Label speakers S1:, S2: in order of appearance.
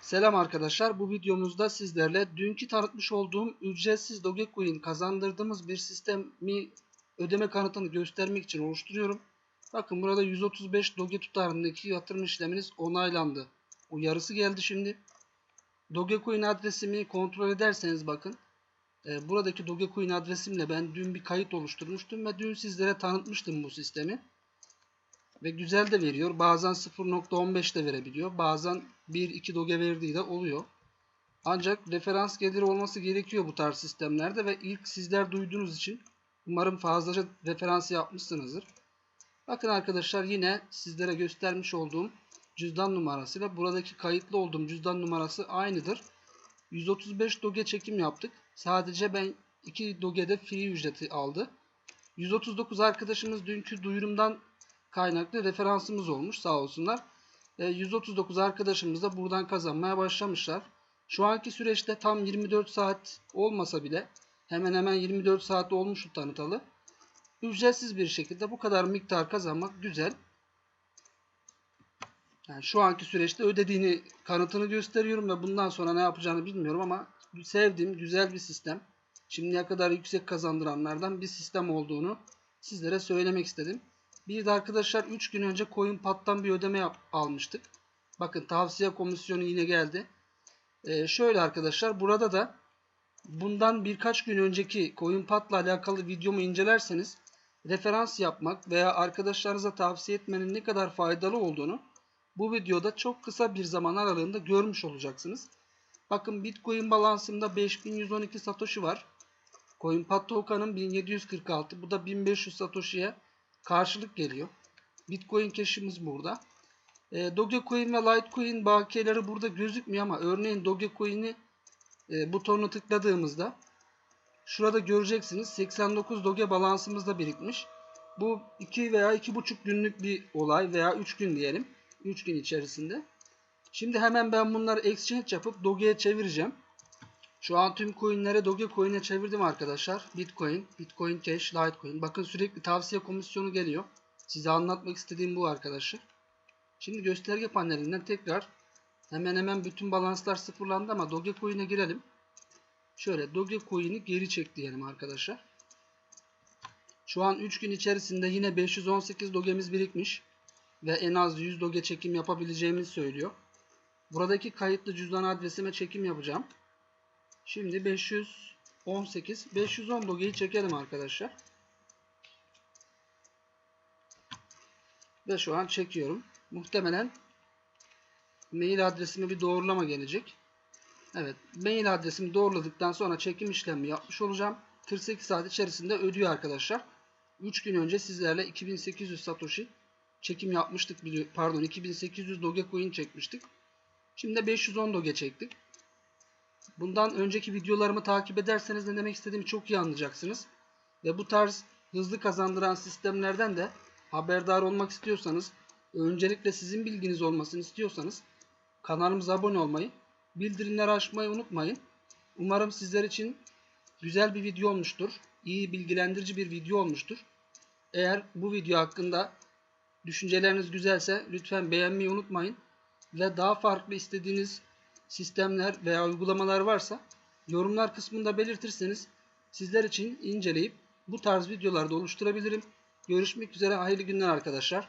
S1: Selam arkadaşlar. Bu videomuzda sizlerle dünkü tanıtmış olduğum ücretsiz Dogecoin kazandırdığımız bir sistemi ödeme kanıtını göstermek için oluşturuyorum. Bakın burada 135 Doge tutarındaki yatırım işleminiz onaylandı. Uyarısı geldi şimdi. Dogecoin adresimi kontrol ederseniz bakın. e, buradaki Dogecoin adresimle ben dün bir kayıt oluşturmuştum ve dün sizlere tanıtmıştım bu sistemi. Ve güzel de veriyor. Bazen 0.15 de verebiliyor. Bazen 1-2 doge verdiği de oluyor. Ancak referans geliri olması gerekiyor bu tarz sistemlerde ve ilk sizler duyduğunuz için umarım fazlaca referans yapmışsınızdır. Bakın arkadaşlar yine sizlere göstermiş olduğum cüzdan numarasıyla buradaki kayıtlı olduğum cüzdan numarası aynıdır. 135 doge çekim yaptık. Sadece ben 2 dogede free ücreti aldı. 139 arkadaşımız dünkü duyurumdan kaynaklı referansımız olmuş sağ olsunlar. E, 139 arkadaşımız da buradan kazanmaya başlamışlar. Şu anki süreçte tam 24 saat olmasa bile hemen hemen 24 saat olmuş tanıtalı. Ücretsiz bir şekilde bu kadar miktar kazanmak güzel. Yani şu anki süreçte ödediğini kanıtını gösteriyorum ve bundan sonra ne yapacağını bilmiyorum ama sevdiğim güzel bir sistem. Şimdiye kadar yüksek kazandıranlardan bir sistem olduğunu sizlere söylemek istedim. Bir de arkadaşlar 3 gün önce CoinPad'dan bir ödeme yap- almıştık. Bakın tavsiye komisyonu yine geldi. Ee, şöyle arkadaşlar burada da bundan birkaç gün önceki CoinPad'la alakalı videomu incelerseniz referans yapmak veya arkadaşlarınıza tavsiye etmenin ne kadar faydalı olduğunu bu videoda çok kısa bir zaman aralığında görmüş olacaksınız. Bakın Bitcoin balansımda 5112 Satoshi var. CoinPad token'ım 1746. Bu da 1500 Satoshi'ye karşılık geliyor. Bitcoin cash'imiz burada. E, Dogecoin ve Litecoin bakiyeleri burada gözükmüyor ama örneğin Dogecoin'i e, butonuna tıkladığımızda şurada göreceksiniz 89 Doge balansımızda birikmiş. Bu 2 veya 2,5 günlük bir olay veya 3 gün diyelim. 3 gün içerisinde. Şimdi hemen ben bunları exchange yapıp Doge'ye çevireceğim. Şu an tüm coinlere Dogecoin'e çevirdim arkadaşlar. Bitcoin, Bitcoin Cash, Litecoin. Bakın sürekli tavsiye komisyonu geliyor. Size anlatmak istediğim bu arkadaşlar. Şimdi gösterge panelinden tekrar hemen hemen bütün balanslar sıfırlandı ama Dogecoin'e girelim. Şöyle Dogecoin'i geri çek diyelim arkadaşlar. Şu an 3 gün içerisinde yine 518 Doge'miz birikmiş. Ve en az 100 Doge çekim yapabileceğimizi söylüyor. Buradaki kayıtlı cüzdan adresime çekim yapacağım. Şimdi 518, 510 Doge'yi çekelim arkadaşlar. Ve şu an çekiyorum. Muhtemelen mail adresime bir doğrulama gelecek. Evet, mail adresimi doğruladıktan sonra çekim işlemi yapmış olacağım. 48 saat içerisinde ödüyor arkadaşlar. 3 gün önce sizlerle 2800 Satoshi çekim yapmıştık. Pardon 2800 Dogecoin çekmiştik. Şimdi de 510 Doge çektik. Bundan önceki videolarımı takip ederseniz ne demek istediğimi çok iyi anlayacaksınız. Ve bu tarz hızlı kazandıran sistemlerden de haberdar olmak istiyorsanız, öncelikle sizin bilginiz olmasını istiyorsanız kanalımıza abone olmayı, bildirimleri açmayı unutmayın. Umarım sizler için güzel bir video olmuştur. iyi bilgilendirici bir video olmuştur. Eğer bu video hakkında düşünceleriniz güzelse lütfen beğenmeyi unutmayın. Ve daha farklı istediğiniz sistemler veya uygulamalar varsa yorumlar kısmında belirtirseniz sizler için inceleyip bu tarz videolarda oluşturabilirim. Görüşmek üzere hayırlı günler arkadaşlar.